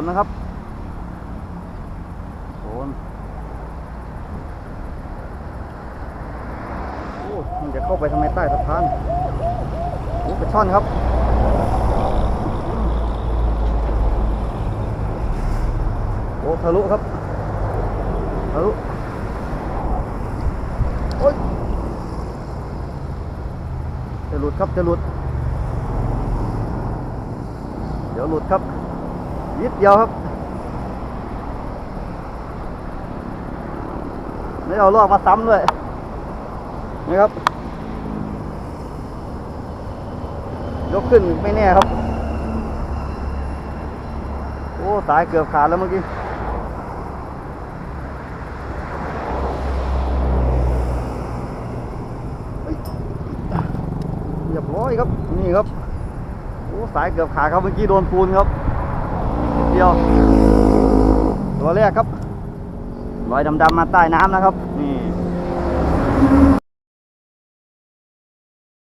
นนะครับโซนโอ้มันจะเข้าไปทำไมใต้สะพานโอ้ปลาช่อนครับโอ้ทะลุครับทะลุโอ้ยจะหลุดครับจะหลุดเดี๋ยวหลุดครับ ยิดเดียวครับ ไม่เอาลอกมาซ้ำด้วยนี่ครับ ยกขึ้นไม่แน่ครับ โอ้สายเกือบขาดแล้วเมื่อกี้เฮ้ยเรียบร้อยครับ นี่ครับ โอ้สายเกือบขาดครับเมื่อกี้โดนปูนครับ เดียว ตัวแรกครับ รอยดำๆมาใต้น้ำนะครับ นี่